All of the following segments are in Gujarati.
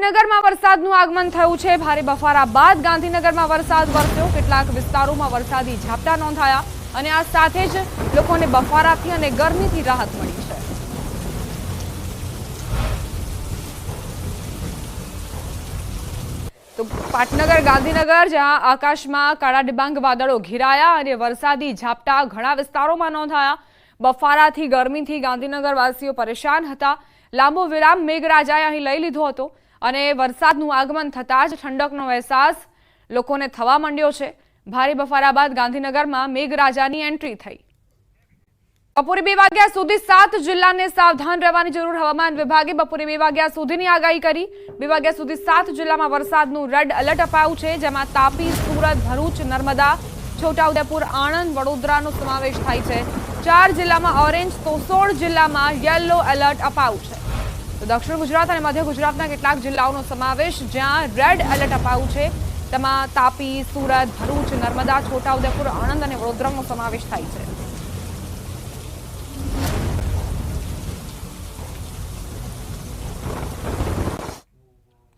ગાંધીનગરમાં વરસાદનું આગમન થયું છે. ભારે બફારા બાદ ગાંધીનગરમાં વરસાદ વરસ્યો. કેટલાક વિસ્તારોમાં વરસાદી ઝાપટા નોંધાયા અને આ સાથે જ લોકોને બફારાથી અને ગરમીથી રાહત મળી તો પાટનગર, ગાંધીનગર, જ્યાં આકાશમાં કાળા ડિબાંગ વાદળો ઘેરાયા અને વરસાદી ઝાપટા ઘણા વિસ્તારોમાં નોંધાયા. બફારાથી, ગરમીથી ગાંધીનગરવાસીઓ પરેશાન હતા. લાંબો વિરામ મેઘરાજાએ અહીં લઈ લીધો હતો. અને વરસાદનું આગમન થતાં જ ઠંડકનો અહેસાસ લોકોને થવા માંડ્યો છે. ભારે બફારા બાદ ગાંધીનગરમાં મેઘરાજાની એન્ટ્રી થઈ. બપોરે બે વાગ્યા સુધી સાત જિલ્લાને સાવધાન રહેવાની જરૂર હવામાન વિભાગે બપોરે બે વાગ્યા સુધીની આગાહી કરી. બે વાગ્યા સુધી સાત જિલ્લામાં વરસાદનું રેડ એલર્ટ અપાયું છે, જેમાં તાપી, સુરત, ભરૂચ, નર્મદા, છોટાઉદેપુર, આણંદ, વડોદરાનો સમાવેશ થાય છે. ચાર જિલ્લામાં ઓરેન્જ તો સોળ જિલ્લામાં યલો એલર્ટ અપાયું છે. દક્ષિણ ગુજરાત અને મધ્ય ગુજરાતના કેટલાક જિલ્લાઓનો સમાવેશ જ્યાં રેડ એલર્ટ અપાયું છે. તેમાં તાપી, સુરત, ભરૂચ, નર્મદા, છોટાઉદેપુર, આણંદ અને વડોદરાનો સમાવેશ થાય છે.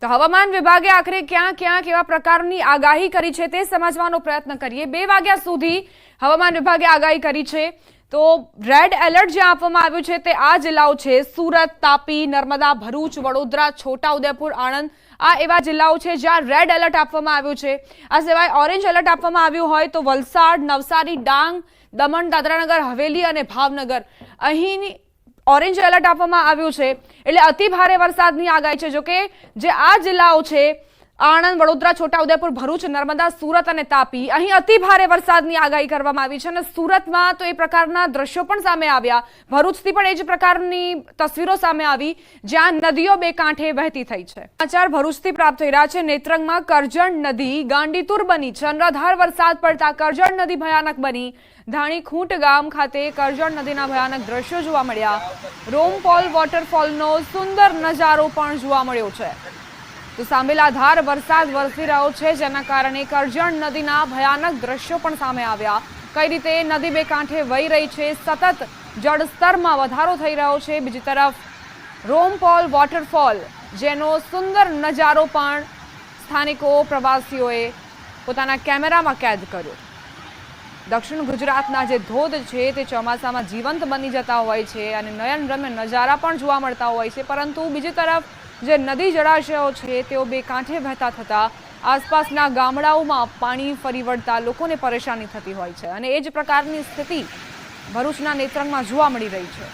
તો હવામાન વિભાગે આખરે ક્યાં ક્યાં કેવા પ્રકારની આગાહી કરી છે તે સમજવાનો પ્રયત્ન કરીએ. બે વાગ્યા સુધી હવામાન વિભાગે આગાહી કરી છે. તો રેડ એલર્ટ જે આપવામાં આવ્યું છે તે આ જિલ્લાઓ છે. સુરત, તાપી, નર્મદા, ભરૂચ, વડોદરા, છોટાઉદેપુર, આણંદ, આ એવા જિલ્લાઓ છે જ્યાં રેડ એલર્ટ આપવામાં આવ્યું છે. આ સિવાય ઓરેન્જ એલર્ટ આપવામાં આવ્યું હોય તો વલસાડ, નવસારી, ડાંગ, દમણ, દાદરાનગર, હવેલી અને ભાવનગર. અહીંની ઓરેન્જ એલર્ટ આપવામાં આવ્યું છે. એટલે અતિ ભારે વરસાદની આગાહી છે. જોકે જે આ જિલ્લાઓ છે આણંદ, વડોદરા, છોટાઉદેપુર, ભરૂચ, નર્મદા, સુરત અને તાપી. અહીં અતિ ભારે વરસાદની આગાહી કરવામાં આવી છે અને સુરતમાં તો એ પ્રકારના દ્રશ્યો પણ સામે આવ્યા. ભરૂચથી પણ એ જ પ્રકારની તસવીરો સામે આવી, જ્યાં નદીઓ બે કાંઠે વહેતી થઈ છે. સમાચાર ભરૂચથી પ્રાપ્ત થઈ રહ્યા છે. નેત્રંગમાં કરજણ નદી ગાંડીતુર બની છે. અનરાધાર વરસાદ પડતા કરજણ નદી ભયાનક બની. ધાણી ખૂંટ ગામ ખાતે કરજણ નદીના ભયાનક દ્રશ્યો જોવા મળ્યા. રોમપોલ વોટરફોલનો સુંદર નજારો પણ જોવા મળ્યો છે. તો સાંભેલાધાર વરસાદ વરસી રહ્યો છે, જેના કારણે કરજણ નદીના ભયાનક દ્રશ્યો પણ સામે આવ્યા. કઈ રીતે નદી બે કાંઠે વહી રહી છે, સતત જળસ્તરમાં વધારો થઈ રહ્યો છે. બીજી તરફ રોમપોલ વોટરફોલ જેનો સુંદર નજારો પણ સ્થાનિકો પ્રવાસીઓએ પોતાના કેમેરામાં કેદ કર્યો. દક્ષિણ ગુજરાતના જે ધોધ છે, તે ચોમાસામાં જીવંત બની જતા હોય છે અને નયનરમ્ય નજારા પણ જોવા મળતા હોય છે. પરંતુ બીજી તરફ જે નદી જળાશયો છે, તેઓ બે કાંઠે વહેતા થતા આસપાસના ગામડાઓમાં પાણી ફરી વળતા લોકોને પરેશાની થતી હોય છે અને એ જ પ્રકારની સ્થિતિ ભરૂચના નેત્રંગમાં જોવા મળી રહી છે.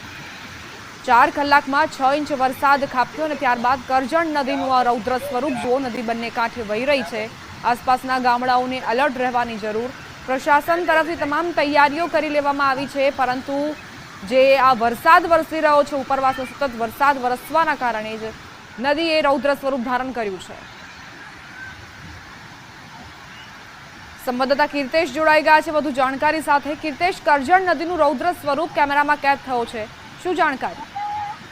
ચાર કલાકમાં છ ઇંચ વરસાદ ખાપ્યો અને ત્યારબાદ કરજણ નદીનું આ રૌદ્ર સ્વરૂપ જો નદી બંને કાંઠે વહી રહી છે, આસપાસના ગામડાઓને એલર્ટ રહેવાની જરૂર. પ્રશાસન તરફથી તમામ તૈયારીઓ કરી લેવામાં આવી છે, પરંતુ જે આ વરસાદ વરસી રહ્યો છે, ઉપરવાસનો સતત વરસાદ વરસવાના કારણે જ નદીએ રૌદ્ર સ્વરૂપ ધારણ કર્યું છે. સંવાદદાતા કીર્તેશ જોડાઈ ગયા છે. વધુ જાણકારી સાથે કીર્તેશ, કરજણ નદીનું રૌદ્ર સ્વરૂપ કેમેરામાં કેદ થયો છે. શું જાણકારી?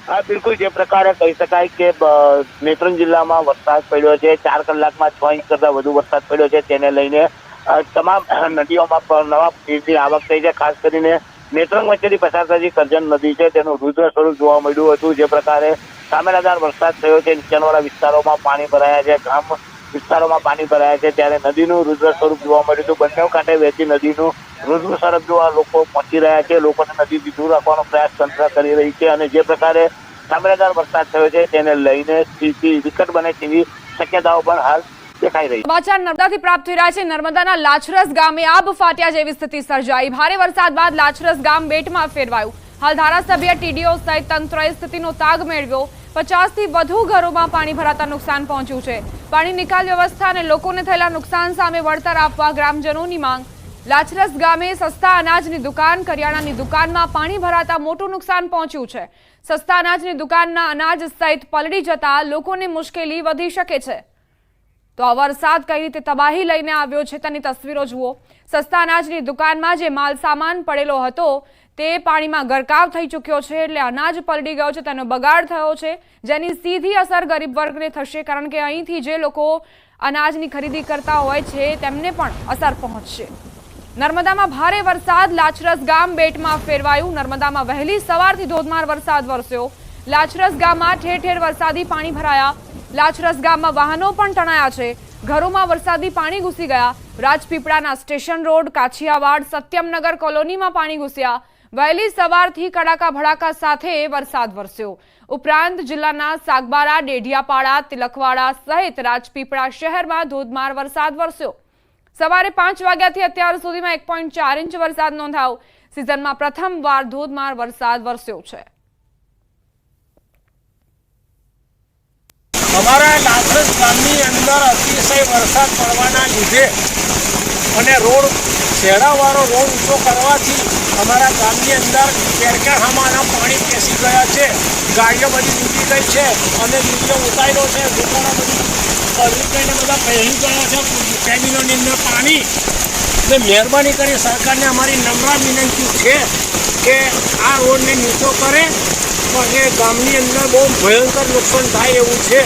હા, બિલકુલ જે પ્રકારે કહી શકાય કે નેત્રંગ જિલ્લામાં વરસાદ પડ્યો છે. ચાર કલાકમાં છ ઇંચ કરતા વધુ વરસાદ પડ્યો છે. તેને લઈને તમામ નદીઓમાં નવા પૂરની આવક થઈ છે. ખાસ કરીને નેત્રંગ વચ્ચેથી પસાર થતી કરજણ નદી છે, તેનું રુદ્ર સ્વરૂપ જોવા મળ્યું હતું. જે પ્રકારે સામેલાદાર વરસાદ થયો છે, નીચાણવાળા વિસ્તારોમાં પાણી ભરાયા છે, ગામ વિસ્તારોમાં પાણી ભરાયા છે, ત્યારે નદીનું રુદ્ર સ્વરૂપ જોવા મળ્યું હતું. બંને કાંઠે વહેતી નદીનું રુદ્ર સ્વરૂપ જોવા લોકો પહોંચી રહ્યા છે. લોકોને નદીથી દૂર રાખવાનો પ્રયાસ તંત્ર કરી રહી છે અને જે પ્રકારે સામેલાદાર વરસાદ થયો છે, તેને લઈને સ્થિતિ વિકટ બને તેવી શક્યતાઓ પણ હાલ દેખાઈ રહી સમાચાર નર્મદાથી પ્રાપ્ત થઈ રહ્યા છે. નર્મદાના લાછરસ ગામે આબ ફાટ્યા જેવી સ્થિતિ સર્જાઈ. ભારે વરસાદ બાદ લાછરસ ગામ બેટમાં ફેરવાયું. હાલ ધારાસભ્ય ટીડીઓ સહિત તંત્રએ સ્થિતિનો તાગ મેળવ્યો. પચાસથી વધુ ઘરોમાં પાણી ભરાતા નુકસાન પહોંચ્યું છે. પાણી નિકાલ વ્યવસ્થા અને લોકોને થયેલા નુકસાન સામે વળતર આપવા ગ્રામજનોની માંગ. લાચરસ ગામે સસ્તા અનાજની દુકાન, કરિયાણાની દુકાનમાં પાણી ભરાતા મોટું નુકસાન પહોંચ્યું છે. સસ્તા અનાજની દુકાનના અનાજ સહિત પલળી જતા લોકોને મુશ્કેલી વધી શકે છે. તો આ વરસાદ કઈ રીતે તબાહી લઈને આવ્યો છે તેની તસવીરો જુઓ. સસ્તા અનાજની દુકાનમાં જે માલ સામાન પડેલો હતો, તે પાણીમાં ગરકાવ થઈ ચૂક્યો છે એટલે અનાજ પલડી ગયો છે, તેનો બગાડ થયો છે, જેની સીધી અસર ગરીબ વર્ગને થશે, કારણ કે અહીંથી જે લોકો અનાજની ખરીદી કરતા હોય છે, તેમને પણ અસર પહોંચશે. નર્મદામાં ભારે વરસાદ લાચરસ ગામ બેટમાં ફેરવાયું. નર્મદામાં વહેલી સવારથી ધોધમાર વરસાદ વરસ્યો. લાચરસ ગામમાં ઠેર ઠેર વરસાદી પાણી ભરાયા. લાચરસ ગામમાં વાહનો પણ તણાયા છે. ઘરોમાં વરસાદી પાણી ઘૂસી ગયા. રાજપીપળાના સ્ટેશન રોડ, કાછિયાવાડ, સત્યમનગર કોલોનીમાં પાણી ઘૂસ્યા. વહેલી સવારથી કડાકા ભડાકા સાથે વરસાદ વરસ્યો. ઉપરાંત જિલ્લાના સાગબારા, ડેઢિયાપાડા, તિલકવાડા સહિત રાજપીપળા શહેરમાં ધોધમાર વરસાદ વરસ્યો. સવારે પાંચ વાગ્યાથી અત્યાર સુધીમાં એક ઇંચ વરસાદ નોંધાયો. સિઝનમાં પ્રથમવાર ધોધમાર વરસાદ વરસ્યો છે. અમારા લાસરસ ગામની અંદર અતિશય વરસાદ પડવાના લીધે અને રોડ શેડાવાળો રોડ ઊંચો કરવાથી અમારા ગામની અંદર કેરકેહામાના પાણી પેસી ગયા છે ગાડીઓ બધી ડૂબી ગઈ છે અને નીચે ઉતાર્યો છે, દુકાનો બધી પલળી બધા પહેરી ગયા છે, કેબિનોની અંદર પાણી. એટલે મહેરબાની કરી સરકારને અમારી નમ્ર વિનંતી છે કે આ રોડને નીચો કરે એ ગામની અંદર બહુ ભયંકર નુકસાન થાય એવું છે.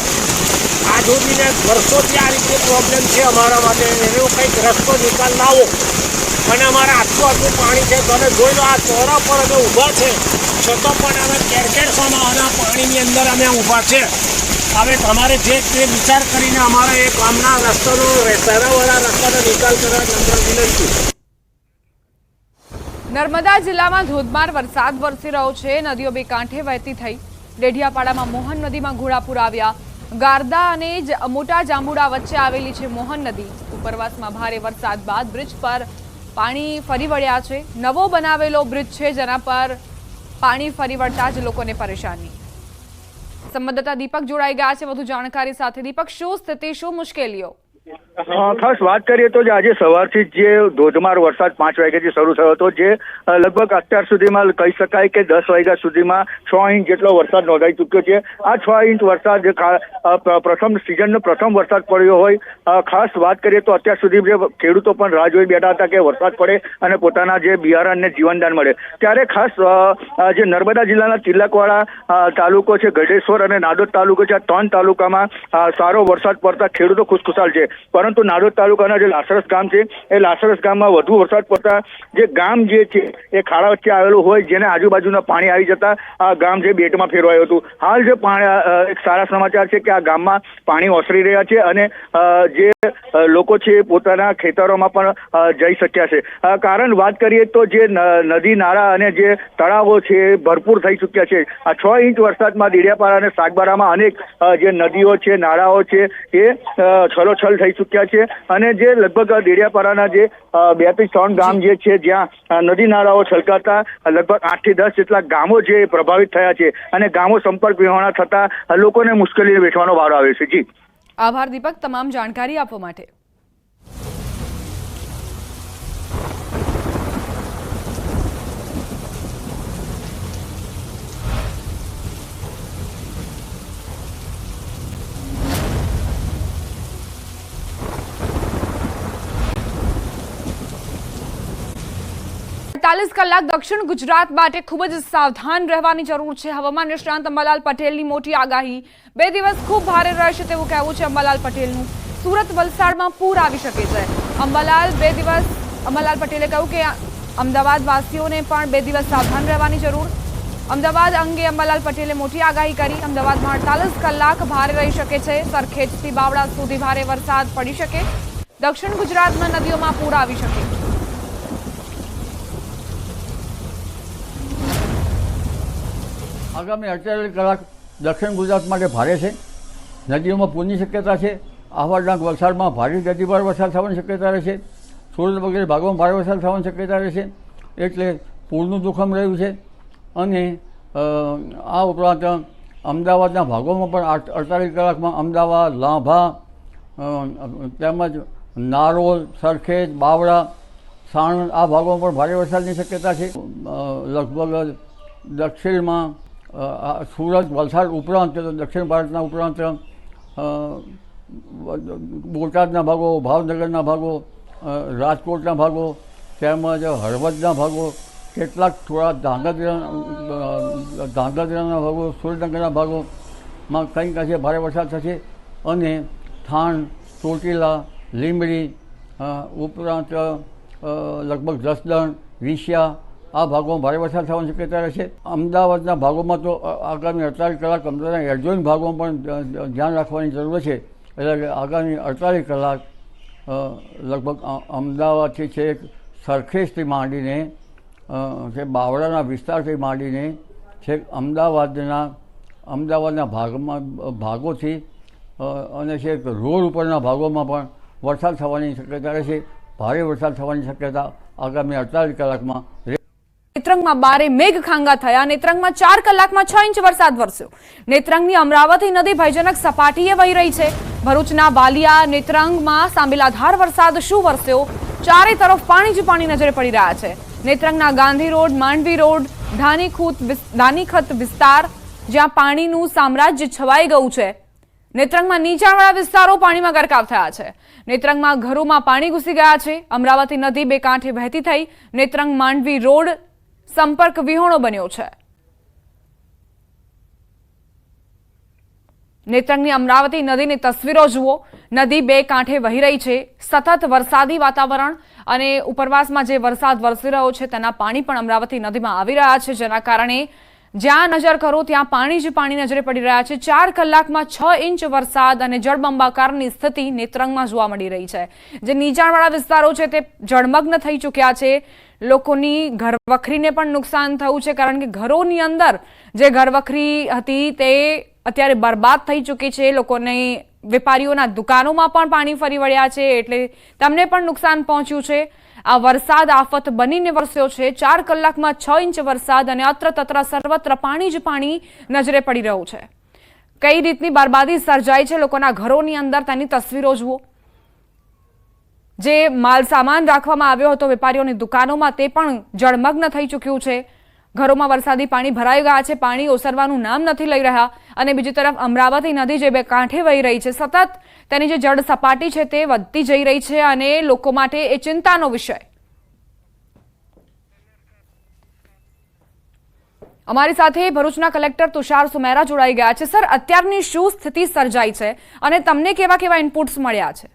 આ જોડીને વર્ષોથી આ રીતે પ્રોબ્લેમ છે અમારા માટે. એનો કંઈક રસ્તો નિકાલ લાવો. અને અમારા આટલું આટલું પાણી છે. તમે જોઈ લો આ ચોરા પર અમે ઊભા છે. છતાં પણ અમે કેર સમાવાના પાણીની અંદર અમે ઊભા છે. હવે તમારે જે તે વિચાર કરીને અમારા એ ગામના રસ્તાનો, શહેરાવાળા રસ્તાનો નિકાલ કરવા નમ્ર વિનંતી. નર્મદા જિલ્લામાં ધોધમાર વરસાદ વરસી રહ્યો છે. નદીઓ બે કાંઠે વહેતી થઈ. ડેઢિયાપાડામાં મોહન નદીમાં ઘોડાપુર આવ્યા. ગારદા અને જ- મોટા જાંબુડા વચ્ચે આવેલી છે મોહન નદી. ઉપરવાસમાં ભારે વરસાદ બાદ બ્રિજ પર પાણી ફરી વળ્યા છે. નવો બનાવેલો બ્રિજ છે, જેના પર પાણી ફરી વળતા જ લોકોને પરેશાની. સંવાદદાતા દીપક જોડાઈ ગયા છે. વધુ જાણકારી સાથે દીપક, શું સ્થિતિ, શું મુશ્કેલીઓ? ખાસ વાત કરીએ તો જે આજે સવારથી જ ધોધમાર વરસાદ પાંચ વાગ્યાથી શરૂ થયો હતો, જે લગભગ અત્યાર સુધીમાં કહી શકાય કે દસ વાગ્યા સુધીમાં છ ઇંચ જેટલો વરસાદ નોંધાઈ ચૂક્યો છે. આ છ ઇંચ વરસાદ પ્રથમ સિઝનનો પ્રથમ વરસાદ પડ્યો હોય. ખાસ વાત કરીએ તો અત્યાર સુધી જે ખેડૂતો પણ રાહ જોઈ બેઠા હતા કે વરસાદ પડે અને પોતાના જે બિયારણને જીવનદાન મળે. ત્યારે ખાસ જે નર્મદા જિલ્લાના તિલકવાડા તાલુકો છે, ગઢેશ્વર અને નાદોદ તાલુકો છે, આ ત્રણ તાલુકામાં સારો વરસાદ પડતા ખેડૂતો ખુશખુશાલ છે. પરંતુ નાદોદ તાલુકાના જે લાસરસ ગામ છે, એ લાસરસ ગામમાં વધુ વરસાદ પડતા જે ગામ જે છે, એ ખાડા વચ્ચે આવેલું હોય, જેને આજુબાજુના પાણી આવી જતા આ ગામ જે બેટમાં ફેરવાયું હતું. હાલ જે પાણી એક સારા સમાચાર છે કે આ ગામમાં પાણી ઓસરી રહ્યા છે અને જે લોકો છે પોતાના ખેતરોમાં પણ જઈ શક્યા છે. કારણ વાત કરીએ તો જે નદી, નાળા અને જે તળાવો છે ભરપૂર થઈ ચૂક્યા છે. આ છ ઇંચ વરસાદમાં દેડિયાપાડા અને સાગબારામાં અનેક જે નદીઓ છે, નાળાઓ છે એ છલોછલ થઈ ચૂક્યા છે અને જે લગભગ દેડિયાપાડાના જે બેથી ત્રણ ગામ જે છે, જ્યાં નદી નાળાઓ છલકાતા લગભગ આઠથી દસ જેટલા ગામો જે પ્રભાવિત થયા છે અને ગામો સંપર્ક વિહોણા થતા લોકોને મુશ્કેલી વેઠવાનો વારો આવે છે. જી. આભાર દીપક તમામ જાણકારી આપવા માટે. અડતાલીસ કલાક દક્ષિણ ગુજરાત માટે ખૂબ જ સાવધાન રહેવાની જરૂર છે. હવામાન નિષ્ણાંત અંબાલાલ પટેલની મોટી આગાહી. બે દિવસ ખૂબ ભારે રહેશે તેવું કહેવું છે અંબાલાલ પટેલનું. સુરત વલસાડમાં પૂર આવી શકે છે. અંબાલાલ બે દિવસ, અંબાલાલ પટેલે કહ્યું કે અમદાવાદ વાસીઓને પણ બે દિવસ સાવધાન રહેવાની જરૂર. અમદાવાદ અંગે અંબાલાલ પટેલે મોટી આગાહી કરી. અમદાવાદમાં અડતાલીસ કલાક ભારે રહી શકે છે. સરખેજથી બાવળા સુધી ભારે વરસાદ પડી શકે. દક્ષિણ ગુજરાતમાં નદીઓમાં પૂર આવી શકે. આગામી અડતાલીસ કલાક દક્ષિણ ગુજરાત માટે ભારે છે. નદીઓમાં પૂરની શક્યતા છે. આહવાડના વલસાડમાં ભારે ગતિવાર વરસાદ થવાની શક્યતા રહેશે. સુરત વગેરે ભાગોમાં ભારે વરસાદ થવાની શક્યતા રહેશે. એટલે પૂરનું જોખમ રહ્યું છે. અને આ ઉપરાંત અમદાવાદના ભાગોમાં પણ અડતાલીસ કલાકમાં અમદાવાદ, લાંભા તેમજ નારોલ, સરખેજ, બાવળા, સાણંદ આ ભાગોમાં પણ ભારે વરસાદની શક્યતા છે. લગભગ દક્ષિણમાં સુરત, વલસાડ ઉપરાંત, દક્ષિણ ભારતના ઉપરાંત બોટાદના ભાગો, ભાવનગરના ભાગો રાજકોટના ભાગો, તેમજ હળવદના ભાગો, કેટલાક થોડા ધાંગધ્રા ધાંગધ્રાના ભાગો, સુરેન્દ્રનગરના ભાગોમાં કંઈક અંશે ભારે વરસાદ થશે, અને થાણ, ચોટીલા, લીંબડી ઉપરાંત લગભગ લગભગ દણ વિંછિયા આ ભાગોમાં ભારે વરસાદ થવાની શક્યતા રહેશે. અમદાવાદના ભાગોમાં તો આગામી અડતાલીસ કલાક અમદાવાદના એડજોઇન ભાગોમાં પણ ધ્યાન રાખવાની જરૂર છે. એટલે આગામી અડતાલીસ કલાક લગભગ અમદાવાદથી છેક સરખેજથી માંડીને જે બાવળાના વિસ્તારથી માંડીને છેક અમદાવાદના અમદાવાદના ભાગમાં ભાગોથી અને છેક રોડ ઉપરના ભાગોમાં પણ વરસાદ થવાની શક્યતા રહેશે. ભારે વરસાદ થવાની શક્યતા આગામી અડતાલીસ કલાકમાં નેત્રંગમાં બારે મેઘ ખાંગા થયા નેત્રંગમાં ચાર કલાકમાં છ ઇંચ વરસાદ વરસ્યો. નેત્રંગની અમરાવતી નદી ભયજનક સપાટીએ વહી રહી છે. ભરૂચના વાલિયા નેત્રંગમાં સાંબેલાધાર વરસાદ શું વરસ્યો? ચારે તરફ પાણી જ પાણી નજરે પડી રહ્યા છે. નેત્રંગના ગાંધી રોડ, માંડવી રોડ, ધાનીખૂત ધાનીખત વિસ્તાર, જ્યાં પાણીનું સામ્રાજ્ય છવાઈ ગયું છે. નેત્રંગમાં નીચાણવાળા વિસ્તારો પાણીમાં ગરકાવ થયા છે. નેત્રંગમાં ઘરોમાં પાણી ઘૂસી ગયા છે. અમરાવતી નદી બે કાંઠે વહેતી થઈ. નેત્રંગ, માંડવી રોડ સંપર્ક વિહોણો બન્યો છે. નેત્રંગની અમરાવતી નદીની તસવીરો જુઓ. નદી બે કાંઠે વહી રહી છે. સતત વરસાદી વાતાવરણ અને ઉપરવાસમાં જે વરસાદ વરસી રહ્યો છે, તેના પાણી પણ અમરાવતી નદીમાં આવી રહ્યા છે, જેના કારણે જ્યાં નજર કરો ત્યાં પાણી જ પાણી નજરે પડી રહ્યા છે. ચાર કલાકમાં છ ઇંચ વરસાદ અને જળબંબાકારની સ્થિતિ નેત્રંગમાં જોવા મળી રહી છે. જે નીચાણવાળા વિસ્તારો છે તે જળમગ્ન થઈ ચૂક્યા છે. લોકોની ઘરવખરીને પણ નુકસાન થયું છે કારણ કે ઘરોની અંદર જે ઘરવખરી હતી તે અત્યારે બરબાદ થઈ ચૂકી છે. લોકોને વેપારીઓના દુકાનોમાં પણ પાણી ફરી વળ્યા છે એટલે તેમને પણ નુકસાન પહોંચ્યું છે. આ વરસાદ આફત બનીને વરસ્યો છે. ચાર કલાકમાં છ ઇંચ વરસાદ અને અત્ર તત્ર સર્વત્ર પાણી જ પાણી નજરે પડી રહ્યું છે. કઈ રીતની બરબાદી સર્જાઈ છે લોકોના ઘરોની અંદર? તેની તસવીરો જુઓ. જે માલ સામાન રાખવામાં આવ્યો હતો, વેપારીઓની દુકાનોમાં તે પણ જળમગ્ન થઈ ચૂક્યું છે. ઘરોમાં વરસાદી પાણી ભરાઈ ગયા છે, પાણી ઓસરવાનું નામ નથી લઈ રહ્યા. અને બીજી તરફ અમરાવતી નદી જે બે કાંઠે વહી રહી છે, સતત તેની જે જળ સપાટી છે તે વધતી જઈ રહી છે અને લોકો માટે એ ચિંતાનો વિષય. અમારી સાથે ભરૂચના કલેક્ટર તુષાર સુમેરા જોડાઈ ગયા છે. સર, અત્યારની શું સ્થિતિ સર્જાઈ છે અને તમને કેવા કેવા ઇનપુટ્સ મળ્યા છે?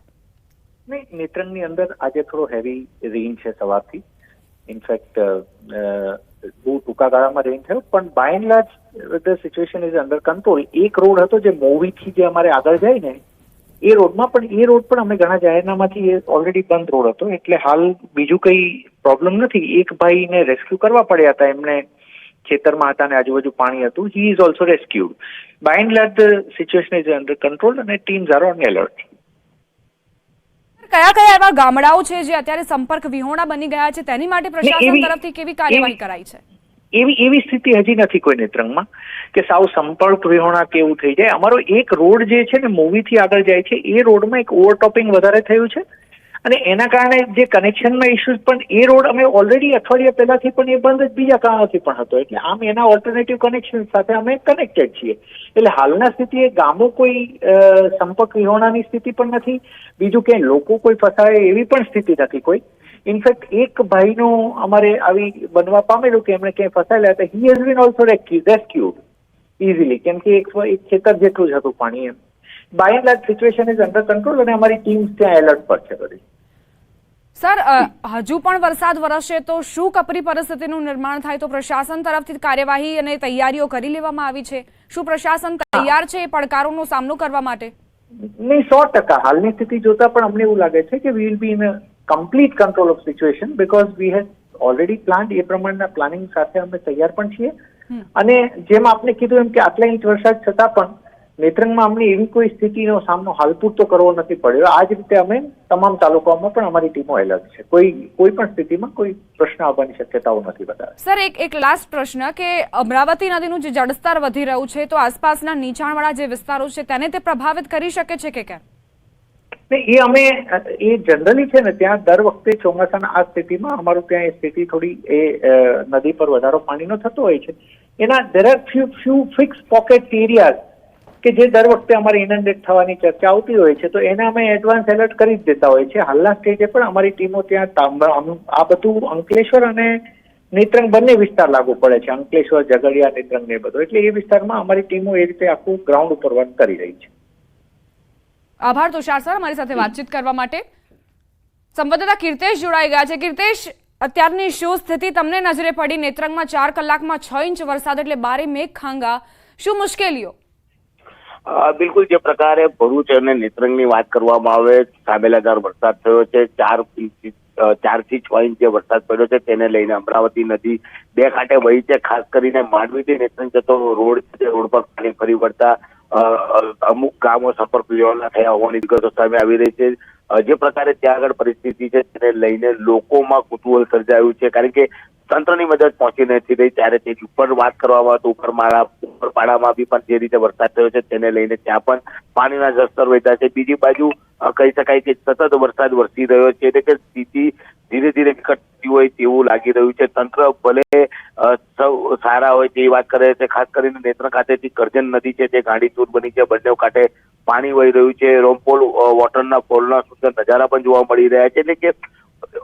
નેત્રંગની અંદર આજે થોડો હેવી રેઇન છે સવારથી. ઇનફેક્ટ બહુ ટૂંકા ગાળામાં રેઇન થયો. પણ by and large the situation is under control એક રોડ હતો જે મોવીથી જે અમારે આગળ જાય ને, એ રોડમાં પણ, એ રોડ પણ અમે ઘણા જાહેરનામાથી એ ઓલરેડી બંધ રોડ હતો. એટલે હાલ બીજું કઈ પ્રોબ્લેમ નથી. એક ભાઈને રેસ્ક્યુ કરવા પડ્યા હતા. એમને ખેતરમાં હતા અને આજુબાજુ પાણી હતું. He is also rescued by and large the situation is under control અને ટીમ્સ આર ઓન એલર્ટ કયા કયા એવા ગામડાઓ છે જે અત્યારે સંપર્ક વિહોણા બની ગયા છે? તેની માટે પ્રશાસન તરફથી કેવી કાર્યવાહી કરાઈ છે? એવી એવી સ્થિતિ હજી નથી કોઈ નેત્રંગમાં કે સાવ સંપર્ક વિહોણા કેવું થઈ જાય. અમારો એક રોડ જે છે ને મૂવીથી આગળ જાય છે એ રોડમાં એક ઓવરટોપિંગ વધારે થયું છે. અને એના કારણે જે કનેક્શનના ઇસ્યુઝ પણ એ રોડ અમે ઓલરેડી અઠવાડિયા પહેલાથી પણ એ બંધ જ બીજા કારણોથી પણ હતો. એટલે આમ એના ઓલ્ટરનેટિવ કનેક્શન સાથે અમે કનેક્ટેડ છીએ. એટલે હાલના સ્થિતિએ ગામો કોઈ સંપર્ક વિહોણાની સ્થિતિ પણ નથી. બીજું કે લોકો કોઈ ફસાય એવી પણ સ્થિતિ નથી કોઈ. ઇનફેક્ટ એક ભાઈનું અમારે આવી બનવા પામેલું કે એમણે ક્યાંય ફસાયેલા હતા. He has been also rescued easily કેમ કે એક ખેતર જેટલું જ હતું પાણી એમ. By and large situation is under control અને અમારી ટીમ ત્યાં એલર્ટ પર છે બધી. સર હજુ પણ વરસાદ વરસશે તો શું કપરી પરિસ્થિતિનું નિર્માણ થાય? તો પ્રશાસન તરફથી કાર્યવાહી અને તૈયારીઓ કરી લેવામાં આવી છે. શું પ્રશાસન તૈયાર છે એ પડકારોનો સામનો કરવા માટે? નહીં સો ટકા. હાલની સ્થિતિ જોતા પણ અમને એવું લાગે છે કે we will be in complete control of situation because we have already plant એ પ્રમાણના પ્લાનિંગ સાથે અમે તૈયાર પણ છીએ. અને જેમ આપને કીધું એમ કે આટલા ઇંચ વરસાદ છતાં પણ નેત્રંગમાં અમને એવી કોઈ સ્થિતિનો સામનો હાલ પૂરતો કરવો નથી પડ્યો. આ જ રીતે અમે તમામ તાલુકાઓમાં પણ અમારી ટીમો એલર્ટ છે. કોઈ કોઈ પણ સ્થિતિમાં કોઈ પ્રશ્ન આવવાની શક્યતાઓ નથી બતાવે સર એક એક લાસ્ટ પ્રશ્ન કે અમરાવતી નદીનું જે જળસ્તર વધી રહ્યું છે તો આસપાસના નીચાણવાળા જે વિસ્તારો છે તેને તે પ્રભાવિત કરી શકે છે કે કેમ? એ અમે એ જનરલી છે ને ત્યાં દર વખતે ચોમાસાના આ સ્થિતિમાં અમારું ત્યાં એ સ્થિતિ થોડી એ નદી પર વધારો પાણીનો થતો હોય છે. એના there are few few fix pocket areas કે જે દર વખતે અમારે ઇનંડેટ થવાની ચર્ચા આવતી હોય છે, તો એને અમે એડવાન્સ એલર્ટ કરી જ દેતા હોય છે. હાલના સ્ટેજે પણ અમારી ટીમો ત્યાં આ બધું અંકલેશ્વર અને નેત્રંગ બંને વિસ્તાર લાગુ પડે છે. અંકલેશ્વર, ઝઘડિયા, નેત્રંગ ને બધું. એટલે એ વિસ્તારમાં અમારી ટીમો એ રીતે આખું ગ્રાઉન્ડ ઉપર વર્ક કરી રહી છે. આભાર તુષાર સર અમારી સાથે વાતચીત કરવા માટે. સંવાદદાતા કીર્તેશ જોડાઈ ગયા છે. કીર્તેશ, અત્યારની શું સ્થિતિ? તમને નજરે પડી નેત્રંગમાં ચાર કલાકમાં છ ઇંચ વરસાદ એટલે બારે મેઘ ખાંગા શું મુશ્કેલીઓ? બિલકુલ જે પ્રકારે ભરૂચ અને નેત્રંગની વાત કરવામાં આવે સામેલાદાર વરસાદ થયો છે, ચાર ચારથી છ ઇંચ જે વરસાદ પડ્યો છે તેને લઈને અમરાવતી નદી બે કાંઠે વહી છે. ખાસ કરીને માંડવીથી નેત્રંગ જતો રોડ છે રોડ પર પાણી ફરી વળતા અમુક ગામો સંપર્ક વિહોણા થયા હોવાની વિગતો સામે આવી રહી છે. જે પ્રકારે ત્યાં આગળ પરિસ્થિતિ છે, તેને લઈને લોકોમાં કુતૂહલ સર્જાયું છે. કારણ કે તંત્રની મદદ પહોંચી નથી રહી. ત્યારે તેની ઉપર વાત કરવામાં તો ઉપરમાળા, ઉપરપાડામાં બી પણ જે રીતે વરસાદ થયો છે, તેને લઈને ત્યાં પણ પાણીના જળસ્તર વધ્યા છે. બીજી બાજુ કહી શકાય કે સતત વરસાદ વરસી રહ્યો છે એટલે કે સ્થિતિ ધીરે ધીરે ઘટતી હોય તેવું લાગી રહ્યું છે. તંત્ર ભલે સૌ સારા હોય તેવી વાત કરે છે, ખાસ કરીને નેત્ર ખાતેથી કરજણ નદી છે તે ગાંડીતુર બની છે, બંને કાંઠે પાણી વહી રહ્યું છે. રોમપોલ વોટરના પોલના સુંદર નજારા પણ જોવા મળી રહ્યા છે. એટલે કે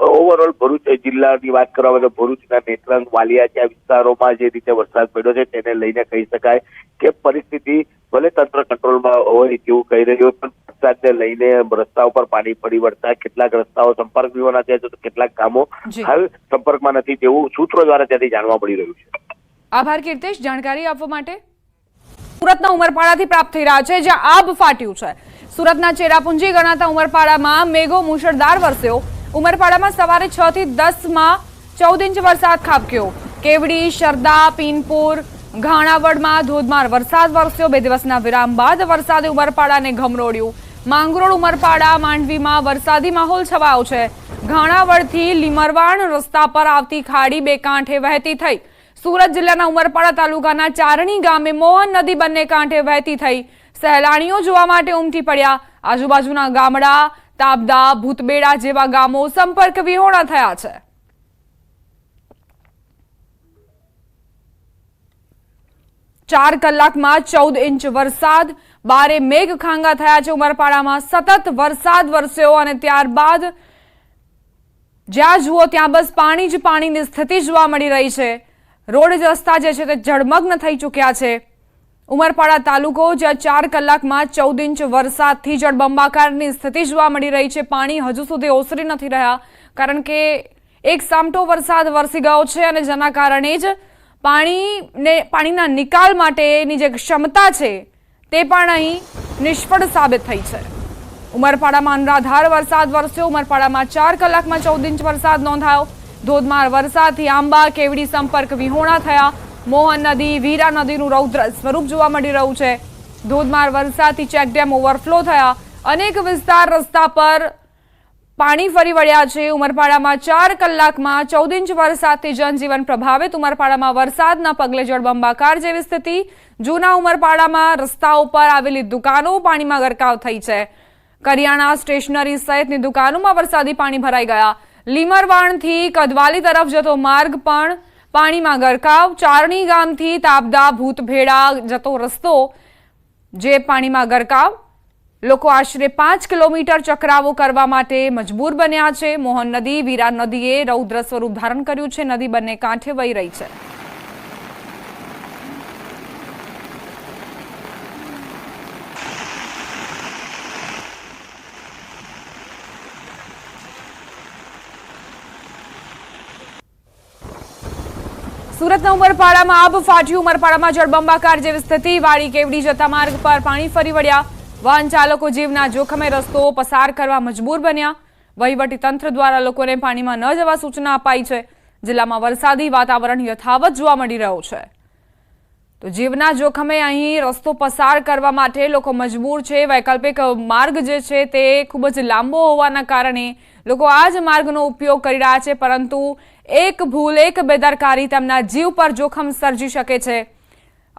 ઓવરઓલ ભરૂચ જિલ્લાની વાત કરવામાં માટે ભરૂચના નેત્રંગ, વાલિયા જેવા વિસ્તારોમાં જે રીતે વરસાદ પડ્યો છે, તેને લઈને કહી શકાય કે પરિસ્થિતિ ભલે તંત્ર કંટ્રોલમાં હોય તેવું કહી રહ્યું પણ વરસાદને લઈને રસ્તા ઉપર પાણી પડી વળતા કેટલાક રસ્તાઓ સંપર્ક વિહોણા થયા છે તો કેટલાક કામો હાલ સંપર્કમાં નથી તેવું સૂત્રો દ્વારા ત્યાંથી જાણવા મળી રહ્યું છે. આભાર કીર્તેશ જાણકારી આપવા માટે. સુરતના ઉમરપાડાથી પ્રાપ્ત થઈ રહ્યા છે જ્યાં આબ ફાટ્યું છે. સુરતના ચેરાપુંજી ગણાતા ઉમરપાડામાં મેઘો મુશળધાર વરસ્યો. ઉમરપાડામાં સવારે છ થી દસમાં ચૌદ ઇંચ વરસાદ ખાબક્યો. કેવડી શરદા પીનપુર ઘાણાવડમાં ધોધમાર વરસાદ વરસ્યો. બે દિવસના વિરામ બાદ વરસાદે ઉમરપાડાને ગમરોડ્યું. માંગરોળ, ઉમરપાડા, માંડવીમાં વરસાદી માહોલ છવાયો છે. ઘાણાવડથી લીમરવાણ રસ્તા પર આવતી ખાડી બે કાંઠે વહેતી થઈ. સુરત જિલ્લાના ઉમરપાડા તાલુકાના ચારણી ગામે મોહન નદી બંને કાંઠે વહેતી થઈ. સહેલાણીઓ જોવા માટે ઉમટી પડ્યા. આજુબાજુના ગામડા તાબદા ભૂતબેડા જેવા ગામો સંપર્ક વિહોણા થયા છે. ચાર કલાકમાં ચૌદ ઇંચ વરસાદ બારે મેઘ ખાંગા થયા છે ઉમરપાડામાં. સતત વરસાદ વરસ્યો અને ત્યારબાદ જ્યાં જુઓ ત્યાં બસ પાણી જ પાણીની સ્થિતિ જોવા મળી રહી છે. રોડ રસ્તા જે છે તે જળમગ્ન થઈ ચૂક્યા છે. ઉમરપાડા તાલુકો, જ્યાં ચાર કલાકમાં ચૌદ ઇંચ વરસાદથી જળબંબાકારની સ્થિતિ જોવા મળી રહી છે. પાણી હજુ સુધી ઓસરી નથી રહ્યા, કારણ કે એક સામટો વરસાદ વરસી ગયો છે અને જેના કારણે જ પાણીને, પાણીના નિકાલ માટેની જે ક્ષમતા છે તે પણ અહીં નિષ્ફળ સાબિત થઈ છે. ઉમરપાડામાં અનરાધાર વરસાદ વરસ્યો. ઉમરપાડામાં ચાર કલાકમાં ચૌદ ઇંચ વરસાદ નોંધાયો. ધોધમાર વરસાદથી આંબા, કેવડી, સંપર્ક વિહોણા થયા. મોહન નદી, વીરા નદીનું રૌદ્ર સ્વરૂપ જોવા મળી રહ્યું છે. ધોધમાર વરસાદથી ચેકડેમ ઓવરફ્લો થયા. અનેક વિસ્તાર રસ્તા પર પાણી ફરી વળ્યા છે. ઉમરપાડામાં ચાર કલાકમાં ચૌદ ઇંચ વરસાદથી જનજીવન પ્રભાવિત. ઉમરપાડામાં વરસાદના પગલે જળબંબાકાર જેવી સ્થિતિ. જૂના ઉમરપાડામાં રસ્તાઓ પર આવેલી દુકાનો પાણીમાં ગરકાવ થઈ છે. કરિયાણા સ્ટેશનરી સહિતની દુકાનોમાં વરસાદી પાણી ભરાઈ ગયા. લીમરવાણથી કદવાલી તરફ જતો માર્ગ પણ પાણીમાં ગરકાવ. ચારણી ગામથી તાબદા ભૂતભેડા જતો રસ્તો જે પાણીમાં ગરકાવ. લોકો આશરે પાંચ કિલોમીટર ચક્રાવો કરવા માટે મજબૂર બન્યા છે. મોહન નદી વીરા નદીએ રૌદ્ર સ્વરૂપ ધારણ કર્યું છે. નદી બંને કાંઠે વહી રહી છે. સુરતના ઉમરપાડામાં આબ ફાટ્યું. ઉમરપાડામાં જળબંબાકાર જેવી સ્થિતિ. વાડી કેવડી જતા માર્ગ પર પાણી ફરી વળ્યા. વાહન ચાલકો જીવના જોખમે રસ્તો પસાર કરવા મજબૂર બન્યા. વહીવટી તંત્ર દ્વારા લોકોને પાણીમાં ન જવા સૂચના અપાઈ છે. જિલ્લામાં વરસાદી વાતાવરણ યથાવત જોવા મળી રહ્યું છે. તો જીવના જોખમે અહીં રસ્તો પસાર કરવા માટે લોકો મજબૂર છે. વૈકલ્પિક માર્ગ જે છે તે ખૂબ જ લાંબો હોવાના કારણે લોકો આ જ માર્ગનો ઉપયોગ કરી રહ્યા છે, પરંતુ એક ભૂલ, એક બેદરકારી તેમના જીવ પર જોખમ સર્જી શકે છે.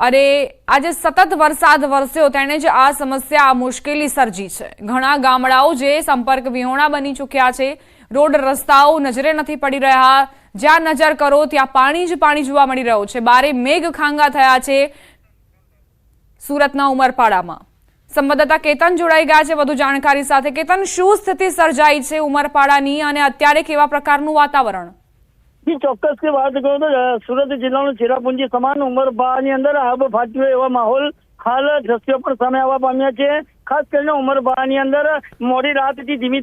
અને આજે સતત વરસાદ વરસ્યો. તેણે જ આ સમસ્યા આ મુશ્કેલી સર્જી છે. ઘણા ગામડાઓ જે સંપર્ક વિહોણા બની ચૂક્યા છે, રોડ રસ્તાઓ નજરે નથી પડી રહ્યા. જ્યાં નજર કરો, ત્યાં પાણી જ પાણી જોવા મળી રહ્યું છે. બારે મેઘ ખાંગા થયા છે સુરતના ઉમરપાડામાં. સંવાદદાતા કેતન જોડાઈ ગયા છે વધુ જાણકારી સાથે. કેતન, શું સ્થિતિ સર્જાઈ છે ઉમરપાડાની અને અત્યારે કેવા પ્રકારનું વાતાવરણ? જી, ચોક્કસ કે વાત કરું તો સુરત જિલ્લાનું ચેરાપુંજી સમાન ઉમરબાની અંદર આબ ફાટ્યો એવા માહોલ હાલ દ્રશ્યો પણ સામે આવવા પામ્યા છે. ખાસ કરીને ઉમરબાની અંદર મોડી રાતથી ધીમી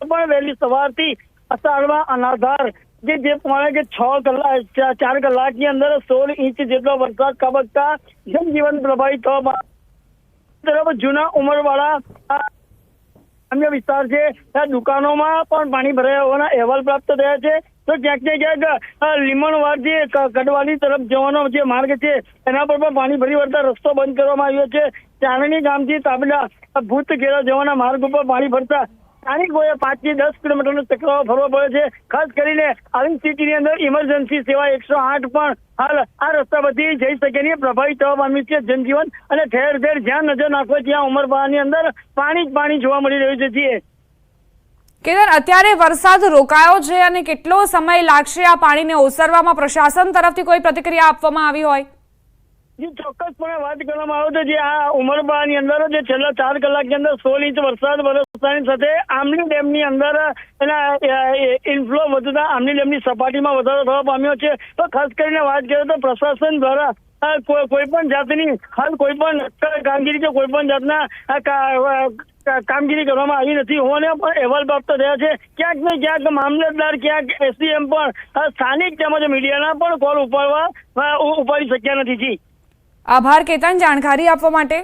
પણ વહેલી સવારથી અષાઢમાં અનાધાર જે જે પ્રમાણે કે છ કલાક ચાર કલાકની અંદર સોળ ઇંચ જેટલો વરસાદ ખાબકતા જનજીવન પ્રભાવિત થવા તરફ જૂના ઉંમરવાળા અન્ય વિસ્તાર છે. ત્યાં દુકાનોમાં પણ પાણી ભરાયા હોવાના અહેવાલ પ્રાપ્ત થયા છે. તો ક્યાંક ને ક્યાંક લીમણવાડ જે કડવાની તરફ જવાનો જે માર્ગ છે, એના પર પણ પાણી ભરી વળતા રસ્તો બંધ કરવામાં આવ્યો છે. ચારણી ગામથી તાબડા ભૂત ઘેરા જવાના માર્ગ ઉપર પાણી ભરતા સ્થાનિકોએ પાંચથી દસ કિલોમીટરનો ચક્રાવો ફરવો પડે છે. ખાસ કરીને આવી સ્થિતિની અંદર ઇમરજન્સી સેવા એકસો આઠ પણ હાલ આ રસ્તા પરથી જઈ શકે નહીં. પ્રભાવિત થવા પામ્યું છે જનજીવન અને ઠેર ઠેર જ્યાં નજર નાખો ત્યાં ઉમરપાની અંદર પાણી જ પાણી જોવા મળી રહ્યું છે. કેતન અત્યારે વરસાદ રોકાયો છે અને કેટલો સમય લાગશે આ પાણીને ઓસરવામાં? પ્રશાસન તરફથી કોઈ પ્રતિક્રિયા આપવામાં આવી હોય? ચોક્કસપણે વાત કરવામાં આવે તો જે આ ઉમરબાની અંદર જે છેલ્લા ચાર કલાકની અંદર સોળ ઇંચ વરસાદ વરસતાની સાથે આમલી ડેમની અંદર એના ઇન્ફ્લો વધતા આમલી ડેમની સપાટીમાં વધારો થવા પામ્યો છે. તો ખાસ કરીને વાત કરીએ તો પ્રશાસન દ્વારા કોઈ કોઈ પણ જાતની હાલ કોઈ પણ કામગીરી કે કોઈ પણ જાતના કામગીરી કરવામાં આવી નથી. હોવાને પણ અહેવાલ પ્રાપ્ત થયા છે. ક્યાંક ને ક્યાંક મામલતદાર ક્યાંક એસડીએમ પણ સ્થાનિક તેમજ મીડિયાના પણ કોલ ઉપાડવા ઉપાડી શક્યા નથી જી. આભાર કેતન. જાણકારી આપવા માટે.